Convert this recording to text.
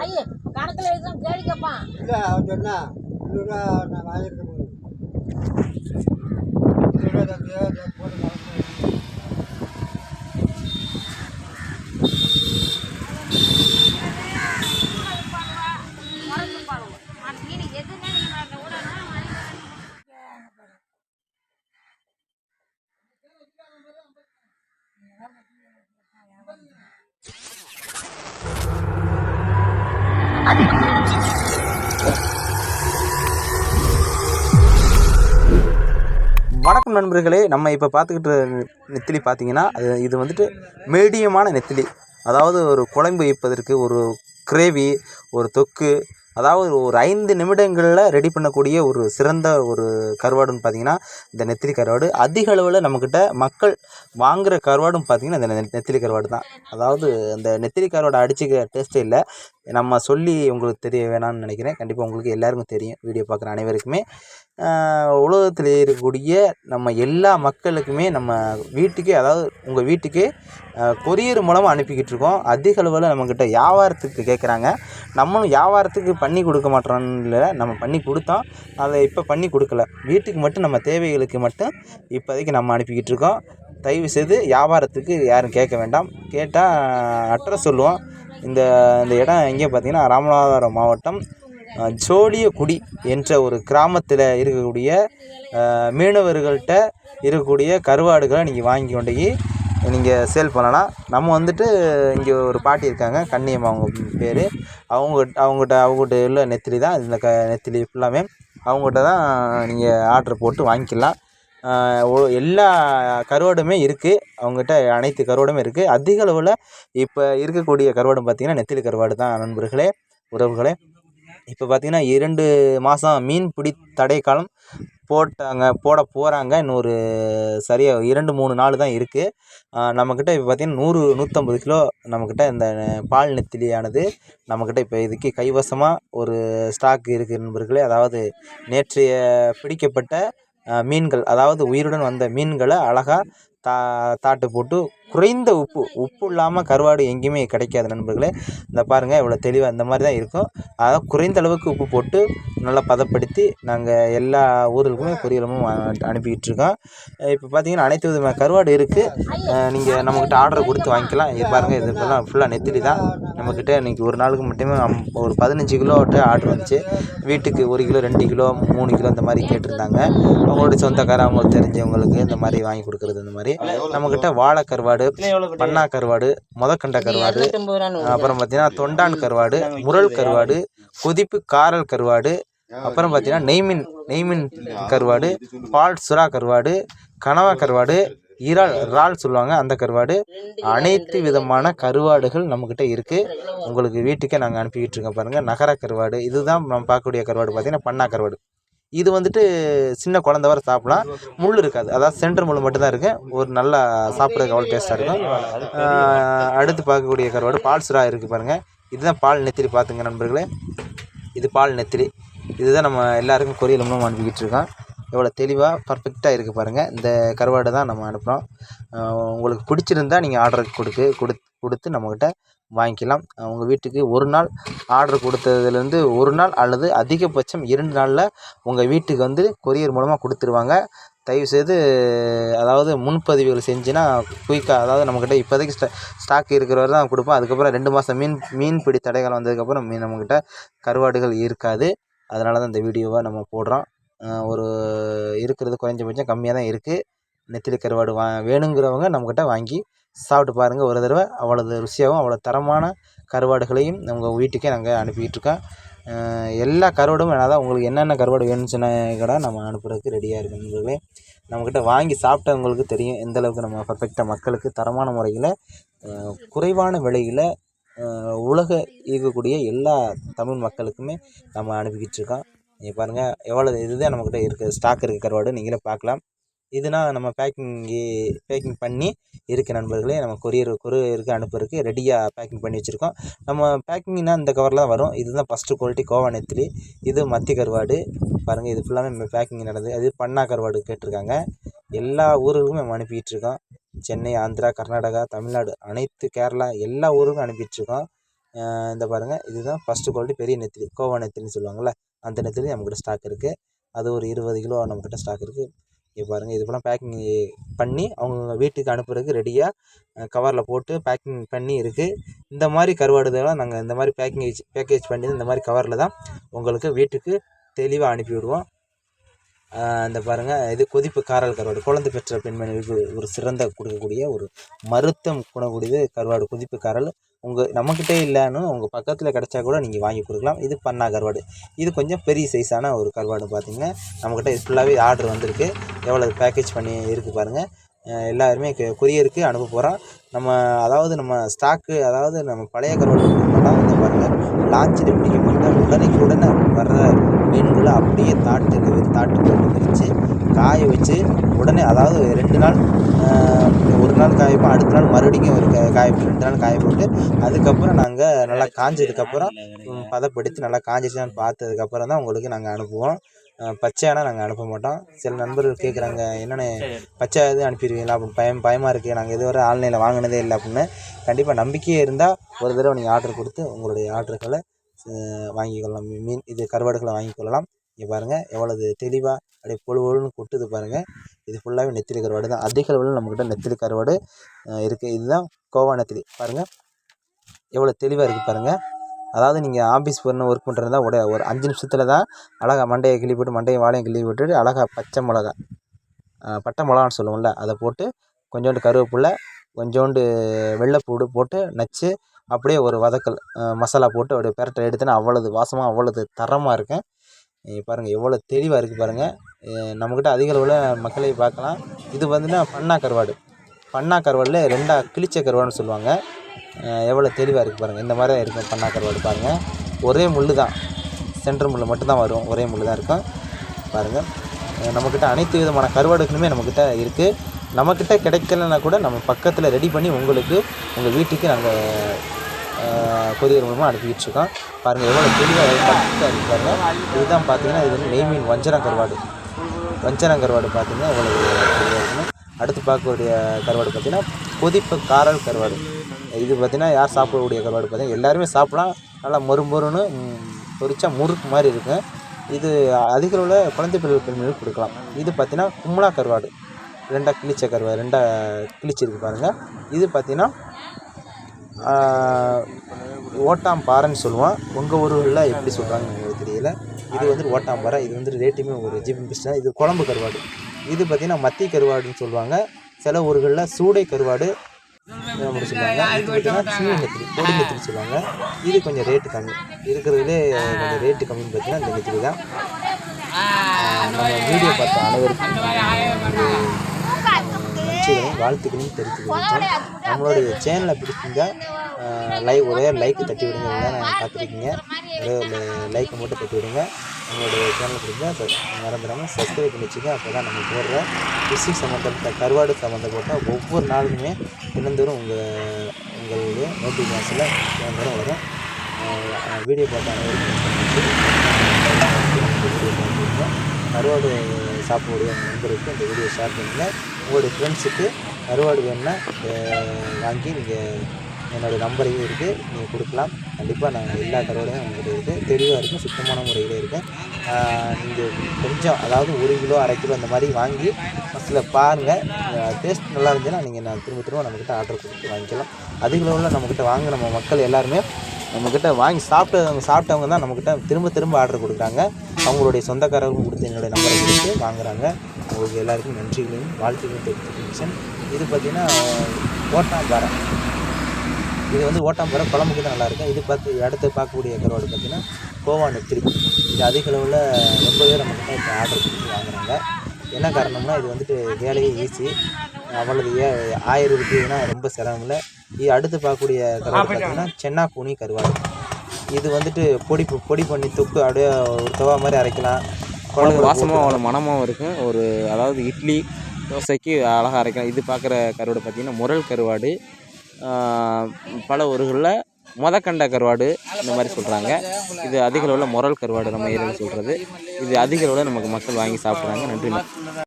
ஐயே கணக்கில் எழுதி கேள்வி கேட்பான் இல்லை அவன் சொன்னா நான் முடியும். வணக்கம் நண்பர்களே நம்ம இப்போ பார்த்துக்கிட்டு நெத்திலி பார்த்தீங்கன்னா அது இது வந்துட்டு மீடியமான நெத்திலி. அதாவது ஒரு குழம்பு வைப்பதற்கு ஒரு கிரேவி ஒரு தொக்கு அதாவது ஒரு ஐந்து நிமிடங்களில் ரெடி பண்ணக்கூடிய ஒரு சிறந்த ஒரு கருவாடுன்னு பார்த்தீங்கன்னா இந்த நெத்திலி கருவாடு. அதிக அளவில் நம்மக்கிட்ட மக்கள் வாங்குகிற கருவாடும் பார்த்தீங்கன்னா இந்த நெ- நெத்திலி கருவாடு தான். அதாவது அந்த நெத்திலி கருவாடை அடிச்சுக்க டேஸ்ட்டே இல்லை. நம்ம சொல்லி உங்களுக்கு தெரிய வேணாம்னு நினைக்கிறேன். கண்டிப்பாக உங்களுக்கு எல்லாருக்கும் தெரியும். வீடியோ பார்க்குற அனைவருக்குமே. உலகத்தில் இருக்கக்கூடிய நம்ம எல்லா மக்களுக்குமே நம்ம வீட்டுக்கே அதாவது உங்கள் வீட்டுக்கே கொரியர் மூலமாக அனுப்பிக்கிட்டு இருக்கோம். அதிக அளவில் நம்மக்கிட்ட வியாபாரத்துக்கு கேட்குறாங்க நம்மளும் வியாபாரத்துக்கு பண்ணி கொடுக்க மாட்டோம்னு இல்லை. நம்ம பண்ணி கொடுத்தோம். அதை இப்போ பண்ணி கொடுக்கல. வீட்டுக்கு மட்டும் நம்ம தேவைகளுக்கு மட்டும் இப்போதைக்கு நம்ம அனுப்பிக்கிட்டு இருக்கோம். தயவு செய்து வியாபாரத்துக்கு யாரும் கேட்க வேண்டாம். கேட்டால் அட்ரஸ் சொல்லுவோம். இந்த இந்த இடம் எங்கே பார்த்தீங்கன்னா ராமநாதபுரம் மாவட்டம் அஹ், ஜோடியக்குடி என்ற ஒரு கிராமத்தில் இருக்கக்கூடிய மீனவர்கள்கிட்ட மீனவர்கள்ட்ட இருக்கக்கூடிய கருவாடுகளை நீங்கள் வாங்கி கொண்டு போய் நீங்கள் சேல் பண்ணலாம். நம்ம வந்துட்டு இங்கே ஒரு பாட்டி இருக்காங்க கண்ணியம்மா அவங்க பேர். அவங்க அவங்ககிட்ட அவங்ககிட்ட உள்ள நெத்திலி தான் இந்த க நெத்திலி ஃபுல்லாமே அவங்ககிட்ட தான் நீங்கள் ஆர்டர் போட்டு வாங்கிக்கலாம். எல்லா கருவாடுமே இருக்குது அவங்ககிட்ட அனைத்து கருவாடுமே இருக்குது அதிக அளவில் இப்போ இருக்கக்கூடிய கருவாடு பார்த்திங்கன்னா நெத்திலி கருவாடு தான் நண்பர்களே உறவுகளே. இப்போ பார்த்திங்கன்னா இரண்டு மாதம் மீன் பிடி தடை காலம் போட்டாங்க போட போகிறாங்க இன்னொரு சரியாக இரண்டு மூணு நாள் தான் இருக்குது நம்மக்கிட்ட இப்போ பார்த்திங்கன்னா நூறு நூற்றம்பது கிலோ நம்மக்கிட்ட இந்த பால் நெத்திலியானது நம்மக்கிட்ட இப்போ இதுக்கு கைவசமாக ஒரு ஸ்டாக் இருக்குது நண்பர்களே. அதாவது நேற்றைய பிடிக்கப்பட்ட மீன்கள் அதாவது உயிருடன் வந்த மீன்களை அழகாக தா தாட்டு போட்டு குறைந்த உப்பு உப்பு இல்லாமல் கருவாடு எங்கேயுமே கிடைக்காது நண்பர்களே. இந்த பாருங்கள் இவ்வளோ தெளிவாக இந்த மாதிரி தான் இருக்கும். அதாவது குறைந்த அளவுக்கு உப்பு போட்டு நல்லா பதப்படுத்தி நாங்கள் எல்லா ஊர்களுக்குமே கொரியரமும் அனுப்பிக்கிட்டு இருக்கோம் இப்போ பார்த்தீங்கன்னா அனைத்து விதமான கருவாடு இருக்குது நீங்கள் நம்மக்கிட்ட ஆர்டர் கொடுத்து வாங்கிக்கலாம். இது பாருங்கள் இது ஃபுல்லாக ஃபுல்லாக நெத்திலி தான். நம்மக்கிட்ட இன்றைக்கி ஒரு நாளுக்கு மட்டுமே ஒரு பதினஞ்சு கிலோட்ட ஆர்டர் வந்துச்சு. வீட்டுக்கு ஒரு கிலோ ரெண்டு கிலோ மூணு கிலோ இந்த மாதிரி கேட்டிருந்தாங்க. அவங்களோட சொந்தக்கார அவங்களுக்கு தெரிஞ்சவங்களுக்கு இந்த மாதிரி வாங்கி கொடுக்குறது இந்த மாதிரி. நம்மக்கிட்ட வாழை கருவாடு பண்ணா கருவாடு முதக்கண்ட கருவாடு அப்புறம் பார்த்தீங்கன்னா தொண்டான் கருவாடு முரல் கருவாடு கொதிப்பு காரல் கருவாடு அப்புறம் பார்த்தீங்கன்னா நெய்மின் நெய்மின் கருவாடு பால் சுறா கருவாடு கனவா கருவாடு இறால் இறால் சொல்லுவாங்க அந்த கருவாடு. அனைத்து விதமான கருவாடுகள் நம்மக்கிட்ட இருக்குது உங்களுக்கு வீட்டுக்கே நாங்கள் அனுப்பிக்கிட்டு இருக்கோம் பாருங்கள் நகர கருவாடு இதுதான் நம்ம பார்க்கக்கூடிய கருவாடு பார்த்தீங்கன்னா பண்ணா கருவாடு. இது வந்துட்டு சின்ன குழந்த வரை சாப்பிடலாம். முள் இருக்காது. அதாவது சென்டர் முள் மட்டும்தான் இருக்குது ஒரு நல்லா சாப்பிட்றதுக்கு அவ்வளோ டேஸ்ட்டாக இருக்கும். அடுத்து பார்க்கக்கூடிய கருவாடு பால் சுறா இருக்குது பாருங்கள் இதுதான் பால் நெத்திரி பார்த்துங்க நண்பர்களே. இது பால் நெத்திரி இதுதான் நம்ம எல்லாருக்கும் கொரியல் மூலம் அனுப்பிக்கிட்டு இருக்கோம் எவ்வளோ தெளிவாக பர்ஃபெக்டாக இருக்குது பாருங்கள் இந்த கருவாடு தான் நம்ம அனுப்புகிறோம் உங்களுக்கு பிடிச்சிருந்தா நீங்கள் ஆர்டர் கொடுக்கு கொடுத்து கொடுத்து நம்மக்கிட்ட வாங்கிக்கலாம். உங்கள் வீட்டுக்கு ஒரு நாள் ஆர்டர் கொடுத்ததுலேருந்து ஒரு நாள் அல்லது அதிகபட்சம் இரண்டு நாளில் உங்கள் வீட்டுக்கு வந்து கொரியர் மூலமாக கொடுத்துருவாங்க. தயவுசெய்து அதாவது முன்பதிவுகள் செஞ்சுன்னா குயிக்காக அதாவது நம்மக்கிட்ட இப்போதைக்கு ஸ்டா ஸ்டாக் இருக்கிறவர் தான் கொடுப்போம். அதுக்கப்புறம் ரெண்டு மாதம் மீன் மீன் பிடி தடைகள் வந்ததுக்கப்புறம் மீன் நம்மக்கிட்ட கருவாடுகள் இருக்காது. அதனால தான் இந்த வீடியோவை நம்ம போடுறோம். ஒரு இருக்கிறது குறைஞ்சபட்சம் கம்மியாக தான் இருக்குது நெத்திலி கருவாடு வா வேணுங்கிறவங்க நம்மக்கிட்ட வாங்கி சாப்பிட்டு பாருங்கள் ஒரு தடவை அவ்வளோது ருசியாகவும் அவ்வளோ தரமான கருவாடுகளையும் உங்கள் வீட்டுக்கே நாங்கள் அனுப்பிக்கிட்டு எல்லா கருவாடும் அதான் உங்களுக்கு என்னென்ன கருவாடு வேணும்னு சொன்ன கூட நம்ம அனுப்புறதுக்கு ரெடியாக இருக்கு நண்பர்களே. நம்மக்கிட்ட வாங்கி சாப்பிட்டவங்களுக்கு தெரியும் எந்தளவுக்கு நம்ம பர்ஃபெக்டாக மக்களுக்கு தரமான முறையில் குறைவான விலையில் உலக இருக்கக்கூடிய எல்லா தமிழ் மக்களுக்குமே நம்ம அனுப்பிக்கிட்டு இருக்கோம் நீங்கள் பாருங்கள் எவ்வளோ இதுதான் நம்மக்கிட்ட இருக்குது ஸ்டாக் இருக்குது கருவாடு நீங்களே பார்க்கலாம். இதுனா நம்ம பேக்கிங்கி பேக்கிங் பண்ணி இருக்குது நண்பர்களே நம்ம கொரியர் கொரியருக்கு அனுப்புறதுக்கு ரெடியாக பேக்கிங் பண்ணி வச்சுருக்கோம். நம்ம பேக்கிங்னா இந்த கவரில் தான் வரும். இதுதான் ஃபஸ்ட்டு குவாலிட்டி கோவா நெத்திலி இது மத்திய கருவாடு. பாருங்கள் இது ஃபுல்லாமே பேக்கிங் நடந்தது. அது பண்ணா கருவாடு கேட்டிருக்காங்க. எல்லா ஊர்களுக்கும் நம்ம அனுப்பிக்கிட்டு இருக்கோம் சென்னை ஆந்திரா கர்நாடகா தமிழ்நாடு அனைத்து கேரளா எல்லா ஊருக்கும் அனுப்பிட்டுருக்கோம். இந்த பாருங்கள் இதுதான் ஃபஸ்ட்டு குவாலிட்டி பெரிய நெத்திலி கோவா நெத்திலின்னு சொல்லுவாங்கள்ல அந்த நெத்திலி நம்மக்கிட்ட ஸ்டாக் இருக்குது அது ஒரு இருபது கிலோ நம்மக்கிட்ட ஸ்டாக் இருக்குது இங்கே பாருங்கள் இதுக்கெல்லாம் பேக்கிங் பண்ணி அவங்க வீட்டுக்கு அனுப்புறதுக்கு ரெடியாக கவரில் போட்டு பேக்கிங் பண்ணி இருக்குது இந்த மாதிரி கருவாடுதெல்லாம் நாங்கள் இந்த மாதிரி பேக்கிங் பேக்கேஜ் பண்ணி இந்த மாதிரி கவரில் தான் உங்களுக்கு வீட்டுக்கு தெளிவாக அனுப்பி விடுவோம் இந்த பாருங்கள் இது கொதிப்பு காரல் கருவாடு. குழந்தை பெற்ற பெண்மணிகளுக்கு ஒரு சிறந்த கொடுக்கக்கூடிய ஒரு மருத்துவம் குணக்கூடியது கருவாடு கொதிப்பு காரல். உங்கள் நம்மக்கிட்டே இல்லைன்னு உங்கள் பக்கத்தில் கிடச்சா கூட நீங்கள் வாங்கி கொடுக்கலாம். இது பண்ணா கருவாடு. இது கொஞ்சம் பெரிய சைஸான ஒரு கருவாடு பார்த்தீங்கன்னா நம்மக்கிட்ட இது ஃபுல்லாகவே ஆர்டர் வந்திருக்கு. எவ்வளோ பேக்கேஜ் பண்ணி இருக்குது பாருங்கள் எல்லாருமே கொரியருக்கு அனுப்ப போகிறோம் நம்ம அதாவது நம்ம ஸ்டாக்கு அதாவது நம்ம பழைய கருவாடு கொடுக்கமாட்டோம் இந்த பாருங்கள் லான்ச்சில் பிடிக்கப்பட்ட உடனே உடனே வர்ற மீன்களை அப்படியே தாட்டு தாட்டு போட்டு பிரித்து காய வச்சு உடனே அதாவது ரெண்டு நாள் ஒரு நாள் காய வைப்போம் அடுத்த நாள் மறுபடியும் ஒரு காய ரெண்டு நாள் காய போட்டு அதுக்கப்புறம் நாங்கள் நல்லா காஞ்சதுக்கப்புறம் பதப்படுத்தி நல்லா காஞ்சிச்சான்னு பார்த்ததுக்கப்புறம் தான் உங்களுக்கு நாங்கள் அனுப்புவோம். பச்சையானா நாங்கள் அனுப்ப மாட்டோம். சில நண்பர்கள் கேட்குறாங்க என்னென்ன பச்சை இது அனுப்பிடுவீங்களா? அப்படின்னு பயம் பயமாக இருக்குது நாங்கள் இதுவரை ஆன்லைனில் வாங்கினதே இல்லை அப்படின்னு கண்டிப்பாக நம்பிக்கையே இருந்தால் ஒரு தடவை நீங்கள் ஆர்டர் கொடுத்து உங்களுடைய ஆர்டர்களை வாங்கிக்கொள்ளலாம். மீன் இது கருவாடுகளை வாங்கிக்கொள்ளலாம். இங்கே பாருங்கள் எவ்வளவு தெளிவாக அப்படியே பொழு பொழுன்னு கொட்டுது பாருங்கள் இது ஃபுல்லாகவே நெத்திலி கருவாடு தான். அதிக அளவில் நம்மக்கிட்ட நெத்திலி கருவாடு இருக்குது இதுதான் கோவா நெத்திலி. பாருங்கள் எவ்வளோ தெளிவாக இருக்குது பாருங்கள் அதாவது நீங்கள் ஆஃபீஸ் போகணும் ஒர்க் பண்ணுறதா உடைய ஒரு அஞ்சு நிமிஷத்தில் தான் அழகா மண்டையை கிள்ளி போட்டு மண்டையை வாழையும் கிள்ளி போட்டுட்டு அழகாக பச்சை மிளகா பட்டை மிளகான்னு சொல்லுவோம்ல அதை போட்டு கொஞ்சோண்டு கருவேப்பிலை கொஞ்சோண்டு வெள்ளைப்பூடு போட்டு நச்சு அப்படியே ஒரு வதக்கல் மசாலா போட்டு அப்படியே பெரட்டை எடுத்துன்னா அவ்வளவு வாசமாக அவ்வளவு தரமாக இருக்கும் இங்க பாருங்கள் எவ்வளோ தெளிவாக இருக்குது பாருங்கள் நம்மக்கிட்ட அதிக அளவில் மக்களை பார்க்கலாம். இது வந்துன்னா பண்ணா கருவாடு. பண்ணா கருவாடில் ரெண்டாக கிழிச்ச கருவாடுன்னு சொல்லுவாங்க. எவ்வளோ தெளிவாக இருக்குது பாருங்கள் இந்த மாதிரி தான் இருக்கும் பண்ணா கருவாடு பாருங்கள் ஒரே முள் தான். சென்ட்ரு முள் மட்டும்தான் வரும். ஒரே முள் தான் இருக்கும். பாருங்கள் நம்மக்கிட்ட அனைத்து விதமான கருவாடுகளுமே நம்மக்கிட்ட இருக்குது நம்மக்கிட்ட கிடைக்கலன்னா கூட நம்ம பக்கத்தில் ரெடி பண்ணி உங்களுக்கு உங்கள் வீட்டுக்கு நாங்கள் கொரியர் மூலமாக அனுப்பிக்கிட்டு இருக்கோம் பாருங்கள் எவ்வளோ தெளிவாக பக்கத்தில் பாருங்கள் இதுதான் பார்த்தீங்கன்னா இது வந்து நெய் மீன் வஞ்சரம் கருவாடு வஞ்சரம் கருவாடு பார்த்தீங்கன்னா எவ்வளோ இருக்குன்னு. அடுத்து பார்க்கக்கூடிய கருவாடு பார்த்தீங்கன்னா கொதிப்பு காரல் கருவாடு. இது பார்த்தீங்கன்னா யார் சாப்பிடக்கூடிய கருவாடு பார்த்தீங்கன்னா எல்லாருமே சாப்பிடலாம். நல்லா மொறு மொறுன்னு பொரிச்சா முறுக்கு மாதிரி இருக்கும் இது அதிக அளவில் குழந்தை பிள்ளை பெண்களுக்கு கொடுக்கலாம். இது பார்த்தீங்கன்னா கும்ளா கருவாடு. ரெண்டாக கிழிச்ச கருவாடு ரெண்டாக கிழிச்சிருக்கு பாருங்கள் இது பார்த்திங்கன்னா ஓட்டாம்பாறைன்னு சொல்லுவோம். உங்கள் ஊரில் எப்படி சொல்கிறாங்கன்னு எங்களுக்கு தெரியல. இது வந்து ஓட்டாம்பாறை இது வந்து ரேட்டுமே ஒரு ஜிபி பிஸ்டா இது குழம்பு கருவாடு. இது பார்த்திங்கன்னா மத்தி கருவாடுன்னு சொல்லுவாங்க. சில ஊர்களில் சூடை கருவாடு சொல்லுவாங்க? இது பார்த்தீங்கன்னா சின்ன நெத்திலி பொடி சொல்லுவாங்க. இது கொஞ்சம் ரேட்டு கம்மி. இருக்கிறதுலே கொஞ்சம் ரேட்டு கம்மின்னு பார்த்தீங்கன்னா இந்த நெத்திரி தான். நம்ம வீடியோ பார்த்த அனைவருக்கும் வாழ்த்துக்களையும் தெரிவித்துக்கிறேன் நம்மளுடைய சேனலை பிடிச்சிருந்தா லைக் ஒரே லைக் தட்டி விடுங்க நான் பார்த்துருக்கீங்க. ஒரே ஒரு லைக்கை மட்டும் தட்டி விடுங்க. நம்மளுடைய சேனல் பிடிச்சா மறந்துடாமல் சப்ஸ்கிரைப் பண்ணி வச்சுக்க அப்போ தான் நம்ம போடுற ஃபிஷிங் சம்மந்தப்பட்ட கருவாடு சம்மந்தப்பட்ட ஒவ்வொரு நாளுமே தினந்தோறும் உங்கள் உங்களுடைய நோட்டிஃபிகேஷனில் தினந்தோறும் வரும். வீடியோ பார்த்த அனைவருக்கும் கருவாடு சாப்பிடக்கூடிய நண்பருக்கு இந்த வீடியோ ஷேர் பண்ணுங்கள் உங்களுடைய ஃப்ரெண்ட்ஸுக்கு கருவாடு வேணும்னா வாங்கி நீங்கள் என்னோடய நம்பரையும் இருக்குது நீங்கள் கொடுக்கலாம். கண்டிப்பாக நாங்கள் எல்லா கருவாடுமே உங்கள்கிட்ட இருக்குது தெளிவாக இருக்கும் சுத்தமான முறையில் இருக்கும். நீங்கள் கொஞ்சம் அதாவது ஒரு கிலோ அரை கிலோ அந்த மாதிரி வாங்கி ஃபஸ்ட்டில் பாருங்கள் டேஸ்ட் நல்லா இருந்துச்சுன்னா நீங்கள் நான் திரும்ப திரும்ப நம்மக்கிட்ட ஆர்டர் கொடுத்து வாங்கிக்கலாம். அதிக அளவில் நம்மக்கிட்ட வாங்க நம்ம மக்கள் எல்லாருமே நம்மக்கிட்ட வாங்கி சாப்பிட்டவங்க சாப்பிட்டவங்க தான் நம்மக்கிட்ட திரும்ப திரும்ப ஆர்டர் கொடுக்குறாங்க. அவங்களுடைய சொந்தக்காரர்களும் கொடுத்து என்னுடைய நம்பரை கொடுத்து வாங்குறாங்க. அவங்களுக்கு எல்லாருக்கும் நன்றிகளையும் வாழ்த்துக்களையும் தெரிவித்து இது பார்த்திங்கன்னா ஓட்டாம்பாறை. இது வந்து ஓட்டாம்பாறை குழம்புக்கு தான் நல்லாயிருக்கும். இது பார்த்து அடுத்து பார்க்கக்கூடிய கருவாடு பார்த்திங்கன்னா கோவா நெத்திரி இது அதிக அளவில் ரொம்ப பேர் நம்மக்கிட்ட இப்போ ஆர்டர் கொடுத்து வாங்குறாங்க. என்ன காரணம்னா இது வந்துட்டு வேலையே ஈஸி. அவ்வளவு ஏ ஆயிரம் இருக்குதுன்னா ரொம்ப சிரமம் இல்லை. இது அடுத்து பார்க்கக்கூடிய கருவாடு பார்த்திங்கன்னா சென்னா கூனி கருவாடு. இது வந்துட்டு பொடி பொடி பண்ணி தொக்கு அப்படியே ஒரு தவா மாதிரி அரைக்கலாம். குழம்புல வாசமாக அவ்வளோ மணமாகவும் இருக்கும். ஒரு அதாவது இட்லி தோசைக்கு அழகாக அரைக்கலாம் இது பார்க்குற கருவாடு பார்த்திங்கன்னா முரல் கருவாடு பல ஊர்களில் மொதக்கண்ட கருவாடு இந்த மாதிரி சொல்கிறாங்க இது அதிக அளவில் முரல் கருவாடு நம்ம ஏரியாவில் சொல்கிறது இது அதிக அளவில் நமக்கு மக்கள் வாங்கி சாப்பிட்றாங்க. நன்றி